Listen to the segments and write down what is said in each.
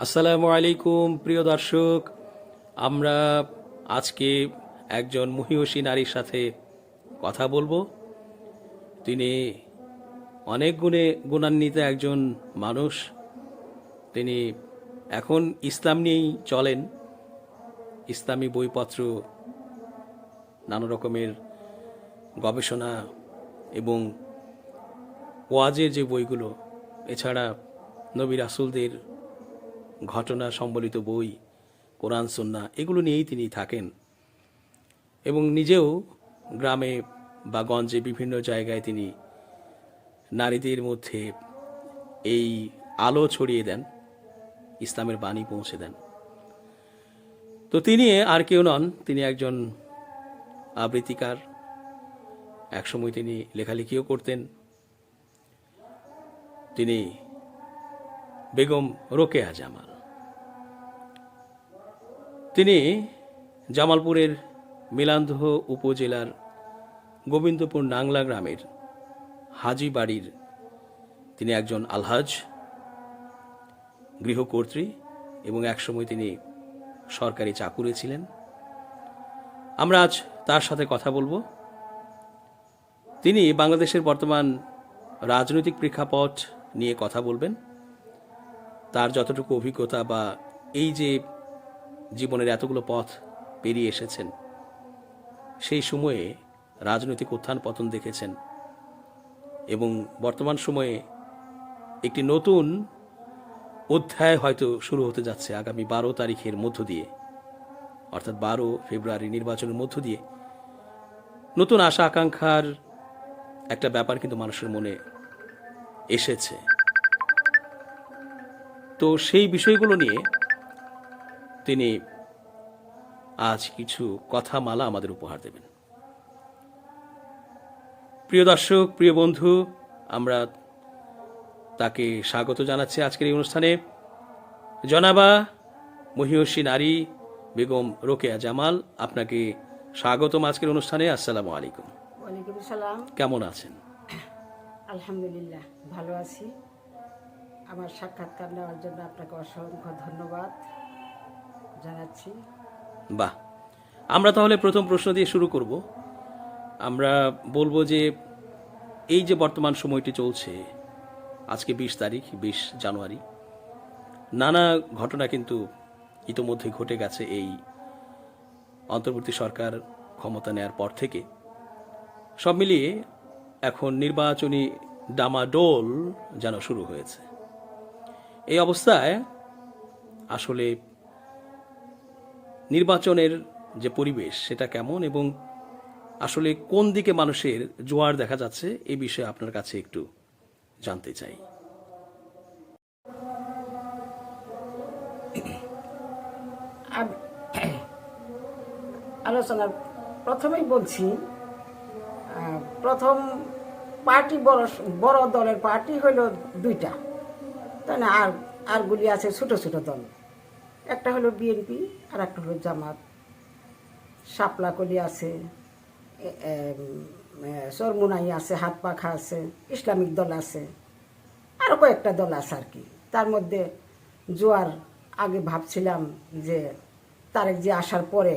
আসসালামু আলাইকুম, প্রিয় দর্শক। আমরা আজকে একজন মহিষী নারীর সাথে কথা বলব। তিনি অনেক গুণে গুণান্বিত একজন মানুষ। তিনি এখন ইসলাম নিয়েই চলেন। ইসলামী বইপত্র, নানা রকমের গবেষণা এবং ওয়াজের যে বইগুলো, এছাড়া নবী রাসুলদের ঘটনা সম্বলিত বই, কোরআন সন্না এগুলো নিয়েই তিনি থাকেন। এবং নিজেও গ্রামে বা গঞ্জে বিভিন্ন জায়গায় তিনি নারীদের মধ্যে এই আলো ছড়িয়ে দেন, ইসলামের বাণী পৌঁছে দেন। তো তিনি আর কেউ নন, তিনি একজন আবৃত্তিকার। একসময় তিনি লেখালেখিও করতেন। তিনি বেগম রোকেয়া জামাল। তিনি জামালপুরের মিলান্দহ উপজেলার গোবিন্দপুর নাংলা গ্রামের হাজি বাড়ির তিনি একজন আলহাজ, গৃহকর্ত্রী এবং একসময় তিনি সরকারি চাকুরে ছিলেন। আমরা আজ তার সাথে কথা বলব। তিনি বাংলাদেশের বর্তমান রাজনৈতিক প্রেক্ষাপট নিয়ে কথা বলবেন। তার যতটুকু অভিজ্ঞতা বা এই যে জীবনের এতগুলো পথ পেরিয়ে এসেছেন। সেই সময়ে রাজনৈতিক উত্থান পতন দেখেছেন এবং বর্তমান সময়ে একটি নতুন অধ্যায় হয়তো শুরু হতে যাচ্ছে আগামী বারো তারিখের মধ্য দিয়ে, অর্থাৎ বারো ফেব্রুয়ারি নির্বাচনের মধ্য দিয়ে। নতুন আশা আকাঙ্ক্ষার একটা ব্যাপার কিন্তু মানুষের মনে এসেছে। তো সেই বিষয়গুলো নিয়ে তিনি আজ কিছু কথা মালা আমাদের উপহার দেবেন। প্রিয় দর্শক প্রিয় বন্ধু আমরা তাকে স্বাগত জানাচ্ছি আজকের এই অনুষ্ঠানে। জনাবা মহিষী নারী বেগম রোকেয়া জামাল আপনাকে স্বাগতম আজকের অনুষ্ঠানে। আসসালামু আলাইকুম। ওয়ালাইকুম সালাম। কেমন আছেন? আলহামদুলিল্লাহ ভালো আছি। আমার সাক্ষাৎকার নেওয়ার জন্য আপনাকে অসংখ্য ধন্যবাদ। জানাচ্ছি। বাহ। আমরা তাহলে প্রথম প্রশ্ন দিয়ে শুরু করব। আমরা বলব যে, এই যে বর্তমান সময়টি চলছে, আজকে বিশ তারিখ, বিশ জানুয়ারি, নানা ঘটনা কিন্তু ইতোমধ্যে ঘটে গেছে এই অন্তর্বর্তী সরকার ক্ষমতা নেয়ার পর থেকে। সব মিলিয়ে এখন নির্বাচনী ডামাডোল যেন শুরু হয়েছে। এই অবস্থায় আসলে নির্বাচনের যে পরিবেশ, সেটা কেমন এবং আসলে কোন দিকে মানুষের জোয়ার দেখা যাচ্ছে এই বিষয়ে আপনার কাছে একটু জানতে চাই। আমি আলোচনার প্রথমেই বলছি প্রথম পার্টি বড় বড় দলের পার্টি হলো দুইটা। তাই না? আর আরগুলি আছে ছোট ছোট দল। একটা হলো বিএনপি আর একটা হলো জামাত। শাপলাকলি আছে চরমুনাই আছে, হাত পাখা আছে, ইসলামিক দল আছে আরও কয়েকটা দল আছে আর কি। তার মধ্যে জোয়ার আগে ভাবছিলাম যে তারেক যে আসার পরে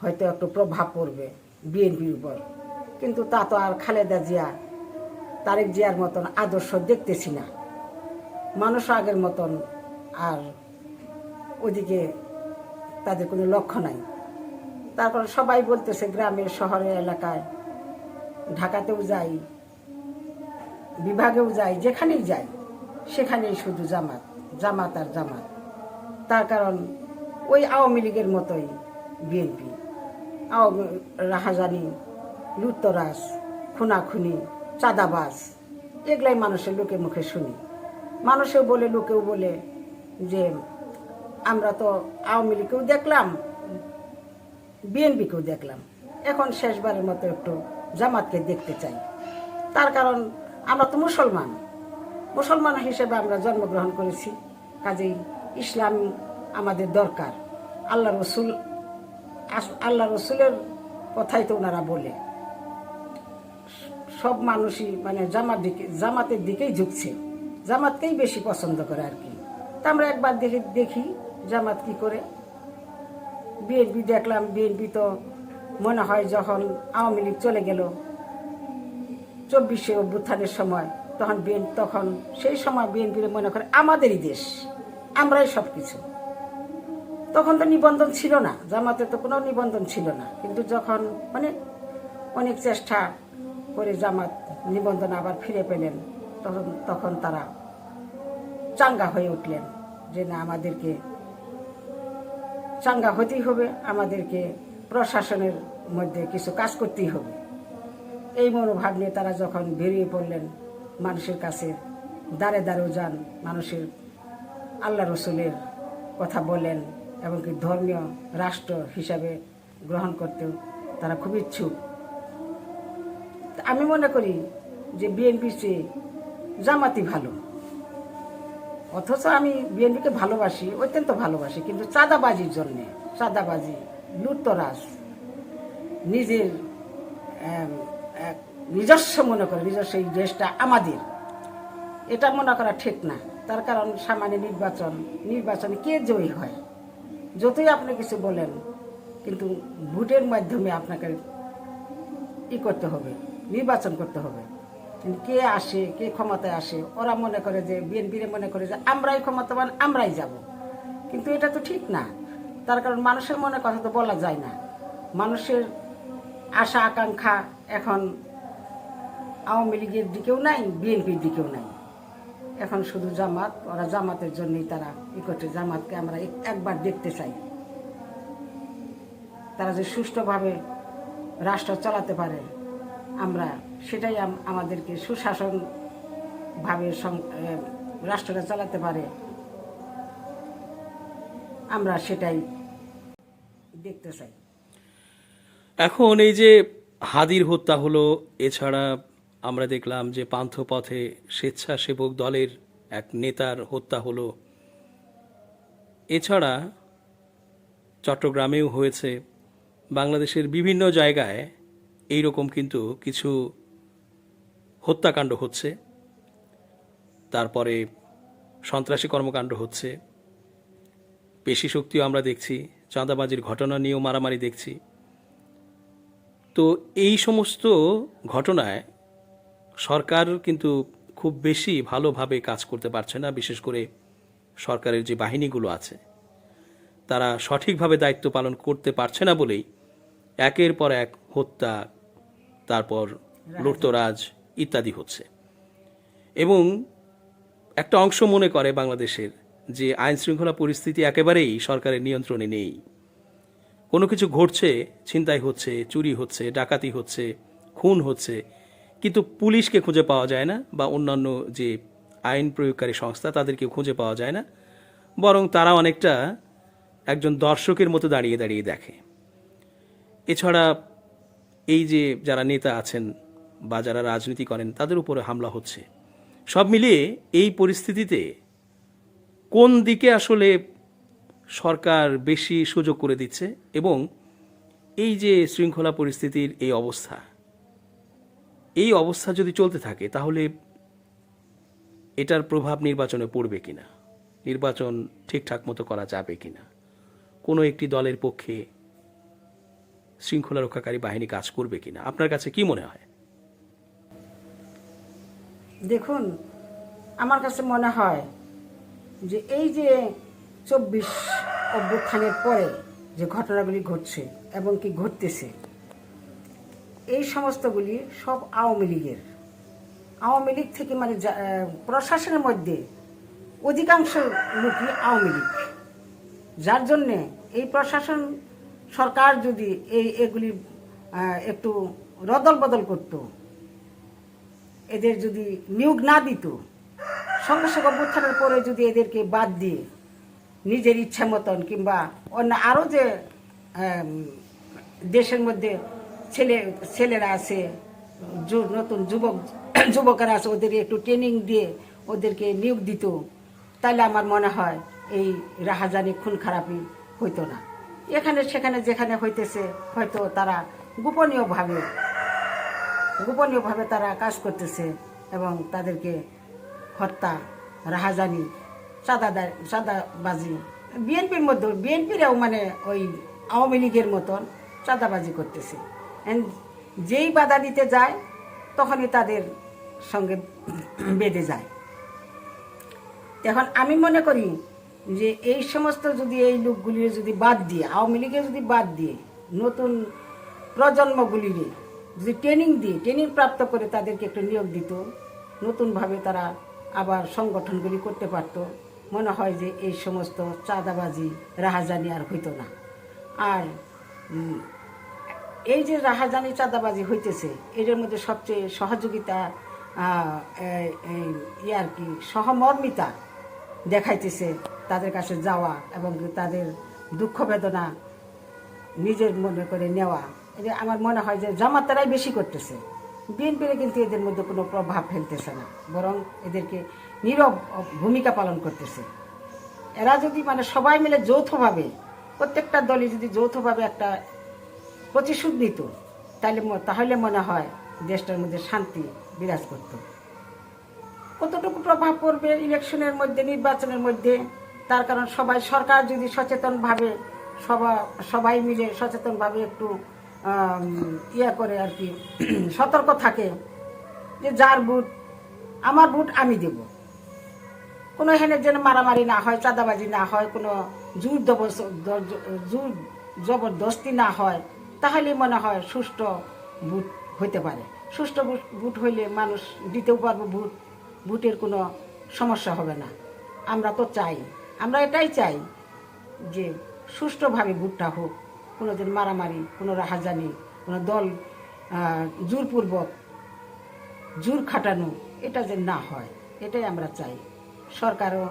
হয়তো একটু প্রভাব পড়বে বিএনপির উপর। কিন্তু তা তো আর খালেদা জিয়া, তারেক জিয়ার মতন আদর্শ দেখতেছি না। মানুষ আগের মতন আর ওদিকে তাদের কোনো লক্ষ্য নাই। তারপর সবাই বলতেছে, গ্রামের, শহরের এলাকায়, ঢাকাতেও যাই, বিভাগেও যাই, যেখানেই যাই, সেখানেই শুধু জামাত জামাত আর জামাত। তার কারণ ওই আওয়ামী লীগের মতোই বিএনপি। আওয়ামী রাহাজানি লুত্তরাস খুনাখুনি, চাঁদাবাজ, এগুলাই মানুষের লোকে মুখে শুনি। মানুষেও বলে, লোকেও বলে যে আমরা তো আওয়ামী লীগকেও দেখলাম, বিএনপিকেও দেখলাম। এখন শেষবারের মতো একটু জামাতকে দেখতে চাই। তার কারণ আমরা তো মুসলমান। মুসলমান হিসেবে আমরা জন্মগ্রহণ করেছি। কাজেই ইসলাম আমাদের দরকার। আল্লাহ রসুল আল্লাহ রসুলের কথাই তো ওনারা বলে। সব মানুষই মানে জামাত দিকে, জামাতের দিকেই ঝুঁকছে। জামাতকেই বেশি পছন্দ করে আর কি। তা আমরা একবার দেখি দেখি। জামাত কি করে? বিএনপি দেখলাম, বিএনপি তো মনে হয় যখন আওয়ামী লীগ চলে গেল চব্বিশে অভ্যুত্থানের সময়, তখন বিএন, তখন সেই সময় বিএনপির মনে করে আমাদেরই দেশ, আমরাই সব কিছু তখন তো নিবন্ধন ছিল না, জামাতে তো কোনো নিবন্ধন ছিল না। কিন্তু যখন মানে অনেক চেষ্টা করে জামাত নিবন্ধন আবার ফিরে পেলেন, তখন তখন তারা চাঙ্গা হয়ে উঠলেন যে না, আমাদেরকে চাঙ্গা হতেই হবে, আমাদেরকে প্রশাসনের মধ্যে কিছু কাজ করতেই হবে। এই মনোভাব নিয়ে তারা যখন বেরিয়ে পড়লেন, মানুষের কাছে দাঁড়ে দাঁড়েও যান, মানুষের আল্লাহ রসুলের কথা বলেন এবং কি ধর্মীয় রাষ্ট্র হিসাবে গ্রহণ করতেও তারা খুব ইচ্ছুক। আমি মনে করি যে বিএনপি চেয়ে জামাতি ভালো। অথচ আমি বিএনপিকে ভালোবাসি, অত্যন্ত ভালোবাসি, কিন্তু চাঁদাবাজির জন্যে, চাঁদাবাজি, লুটতরাজ, নিজের নিজস্ব মনে করে, নিজস্ব এই দেশটা আমাদের। এটা মনে করা ঠিক না। তার কারণ সামান্য নির্বাচন, নির্বাচনে কে জয়ী হয়? যতই আপনি কিছু বলেন, কিন্তু ভোটের মাধ্যমে আপনাকে ই করতে হবে, নির্বাচন করতে হবে। কিন্তু কে আসে, কে ক্ষমতায় আসে, ওরা মনে করে যে বিএনপিরে মনে করে যে আমরাই ক্ষমতাবান, আমরাই যাব। কিন্তু এটা তো ঠিক না। তার কারণ মানুষের মনে কথা তো বলা যায় না। মানুষের আশা, আকাঙ্ক্ষা এখন আওয়ামী লীগের দিকেও নাই, বিএনপির দিকেও নাই। এখন শুধু জামাত, ওরা জামাতের জন্যই তারা ই করছে। জামাতকে আমরা একবার দেখতে চাই। তারা যে সুষ্ঠুভাবে রাষ্ট্র চালাতে পারে, আমরা সেটাই আমাদেরকে সুশাসন ভাবে রাষ্ট্রটা চালাতে পারে। আমরা সেটাই দেখতে চাই। এখন এই যে হাদির হত্যা হলো, এছাড়া আমরা দেখলাম যে পান্থপথে স্বেচ্ছাসেবক দলের এক নেতার হত্যা হলো। এছাড়া চট্টগ্রামেও হয়েছে। বাংলাদেশের বিভিন্ন জায়গায় এই রকম কিন্তু কিছু হত্যাকাণ্ড হচ্ছে তারপরে সন্ত্রাসী কর্মকাণ্ড হচ্ছে পেশি শক্তিও আমরা দেখছি চাঁদাবাজির ঘটনা নিয়েও মারামারি দেখছি। তো এই সমস্ত ঘটনায় সরকার কিন্তু খুব বেশি ভালোভাবে কাজ করতে পারছে না বিশেষ করে সরকারের যে বাহিনীগুলো আছে। তারা সঠিকভাবে দায়িত্ব পালন করতে পারছে না বলেই একের পর এক হত্যা তারপর লুটতরাজ ইত্যাদি হচ্ছে। এবং একটা অংশ মনে করে বাংলাদেশের যে আইন শৃঙ্খলা পরিস্থিতি একেবারেই সরকারের নিয়ন্ত্রণে নেই। কোনো কিছু ঘটছে, ছিনতাই হচ্ছে, চুরি হচ্ছে, ডাকাতি হচ্ছে, খুন হচ্ছে, কিন্তু পুলিশকে খুঁজে পাওয়া যায় না বা অন্যান্য যে আইন প্রয়োগকারী সংস্থা তাদেরকে খুঁজে পাওয়া যায় না। বরং তারা অনেকটা একজন দর্শকের মতো দাঁড়িয়ে দাঁড়িয়ে দেখে। এছাড়া এই যে যারা নেতা আছেন বা যারা রাজনীতি করেন, তাদের উপরে হামলা হচ্ছে। সব মিলিয়ে এই পরিস্থিতিতে কোন দিকে আসলে সরকার বেশি সুযোগ করে দিচ্ছে এবং এই যে শৃঙ্খলা পরিস্থিতির এই অবস্থা এই অবস্থা যদি চলতে থাকে, তাহলে এটার প্রভাব নির্বাচনে পড়বে কিনা? নির্বাচন ঠিকঠাক মতো করা যাবে কিনা? কোনো একটি দলের পক্ষে শৃঙ্খলা রক্ষাকারী বাহিনী কাজ করবে কিনা? আপনার কাছে কি মনে হয়? দেখুন, আমার কাছে মনে হয় যে এই যে চব্বিশ অভ্যুত্থানের পরে যে ঘটনাগুলি ঘটছে এবং কি ঘটতেছে, এই সমস্তগুলি সব আওয়ামী লীগের। আওয়ামী লীগ থেকে মানে প্রশাসনের মধ্যে অধিকাংশ লোকই আওয়ামী লীগ। যার জন্যে এই প্রশাসন সরকার যদি এই, এগুলি একটু রদল বদল করতো এদের যদি নিয়োগ না দিত, সঙ্গে অভ্যুত্থানের পরে যদি এদেরকে বাদ দিয়ে নিজের ইচ্ছা মতন কিংবা অন্য আরও যে দেশের মধ্যে ছেলে, ছেলেরা আছে নতুন যুবক, যুবকেরা আছে ওদের একটু ট্রেনিং দিয়ে ওদেরকে নিয়োগ দিত, তাহলে আমার মনে হয় এই রাহাজানি খুন খারাপই হইতো না। এখানে, সেখানে, যেখানে হইতেছে, হয়তো তারা গোপনীয়ভাবে গোপনীয়ভাবে তারা কাজ করতেছে এবং তাদেরকে হত্যা, রাহাজানি চাঁদাদার চাঁদাবাজি বিএনপির মধ্যে, বিএনপিরাও মানে ওই আওয়ামী লীগের মতন চাঁদাবাজি করতেছে। যেই বাধা দিতে যায়, তখনই তাদের সঙ্গে বেঁধে যায়। এখন আমি মনে করি যে এই সমস্ত যদি এই লোকগুলি যদি বাদ দিয়ে, আওয়ামী লীগে যদি বাদ দিয়ে নতুন প্রজন্মগুলির যদি ট্রেনিং দিয়ে, ট্রেনিং প্রাপ্ত করে তাদেরকে একটু নিয়োগ দিত, নতুনভাবে তারা আবার সংগঠনগুলি করতে পারত। মনে হয় যে এই সমস্ত চাঁদাবাজি, রাহাজানি আর হইতো না। আর এই যে রাহাজানি, চাঁদাবাজি হইতেছে এটার মধ্যে সবচেয়ে সহযোগিতা ইয়ে আর কি, সহমর্মিতা দেখাইতেছে তাদের কাছে যাওয়া এবং তাদের দুঃখ বেদনা নিজের মনে করে নেওয়া। আমার মনে হয় যে জামাতারাই বেশি করতেছে। বিএনপির কিন্তু এদের মধ্যে কোনো প্রভাব ফেলতেছে না, বরং এদেরকে নীরব ভূমিকা পালন করতেছে। এরা যদি মানে সবাই মিলে যৌথভাবে, প্রত্যেকটা দলই যদি যৌথভাবে একটা প্রতিশোধ নিত তাহলে তাহলে মনে হয় দেশটার মধ্যে শান্তি বিরাজ করত। কতটুকু প্রভাব পড়বে ইলেকশনের মধ্যে, নির্বাচনের মধ্যে, তার কারণ সবাই, সরকার যদি সচেতনভাবে সবা, সবাই মিলে সচেতনভাবে একটু ইয়া করে আর কি, সতর্ক থাকে যে যার বুট, আমার বুট আমি দেব। কোনো এখানে যেন মারামারি না হয়, চাঁদাবাজি না হয়, কোনো জোর জোর জবরদস্তি না হয় তাহলে মনে হয় সুষ্ঠু বুট হইতে পারে। সুষ্ঠু বুট ভোট হইলে মানুষ দিতেও পারব বুট, বুটের কোনো সমস্যা হবে না। আমরা তো চাই, আমরা এটাই চাই যে সুষ্ঠুভাবে বুটটা হোক। কোনো দিন মারামারি, কোনো রাহাজানি, কোনো দল জোরপূর্বক জোর খাটানো, এটা যে না হয়, এটাই আমরা চাই। সরকারও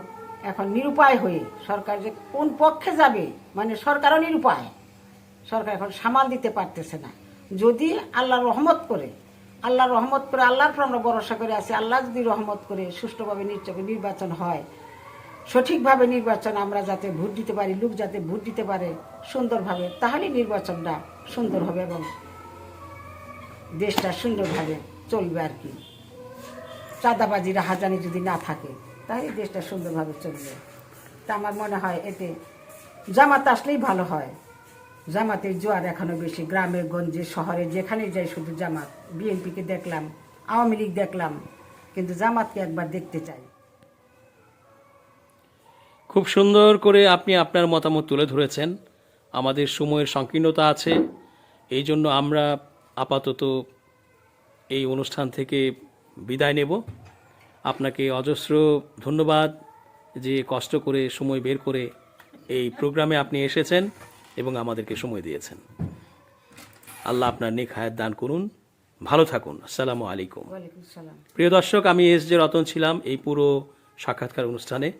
এখন নিরুপায় হয়ে, সরকার যে কোন পক্ষে যাবে মানে সরকারও নিরুপায়। সরকার এখন সামাল দিতে পারতেছে না। যদি আল্লাহ রহমত করে, আল্লাহ রহমত করে, আল্লাহর আমরা ভরসা করে আছি, আল্লাহ যদি রহমত করে, সুষ্ঠুভাবে নির্বাচন হয় সঠিকভাবে নির্বাচন আমরা যাতে ভোট দিতে পারি, লোক যাতে ভোট দিতে পারে সুন্দরভাবে, তাহলে নির্বাচনটা সুন্দর হবে এবং দেশটা সুন্দরভাবে চলবে আর কি। চাঁদাবাজি রাহাজানি যদি না থাকে, তাহলে দেশটা সুন্দরভাবে চলবে। তা আমার মনে হয় এতে জামাত আসলেই ভালো হয়। জামাতের জোয়ার এখনও বেশি। গ্রামে, গঞ্জে, শহরে, যেখানে যাই শুধু জামাত। বিএনপিকে দেখলাম, আওয়ামী লীগ দেখলাম, কিন্তু জামাতকে একবার দেখতে চাই। খুব সুন্দর করে আপনি আপনার মতামত তুলে ধরেছেন। আমাদের সময়ের সংকীর্ণতা আছে। এই জন্য আমরা আপাতত এই অনুষ্ঠান থেকে বিদায় নেব। আপনাকে অজস্র ধন্যবাদ যে কষ্ট করে সময় বের করে এই প্রোগ্রামে আপনি এসেছেন এবং আমাদেরকে সময় দিয়েছেন। আল্লাহ আপনার নেক হায়াত দান করুন। ভালো থাকুন। আসসালামু আলাইকুম। প্রিয় দর্শক আমি এস জে রতন ছিলাম এই পুরো সাক্ষাৎকার অনুষ্ঠানে।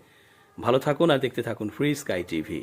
ভালো থাকুন আর দেখতে থাকুন ফ্রি স্কাই টিভি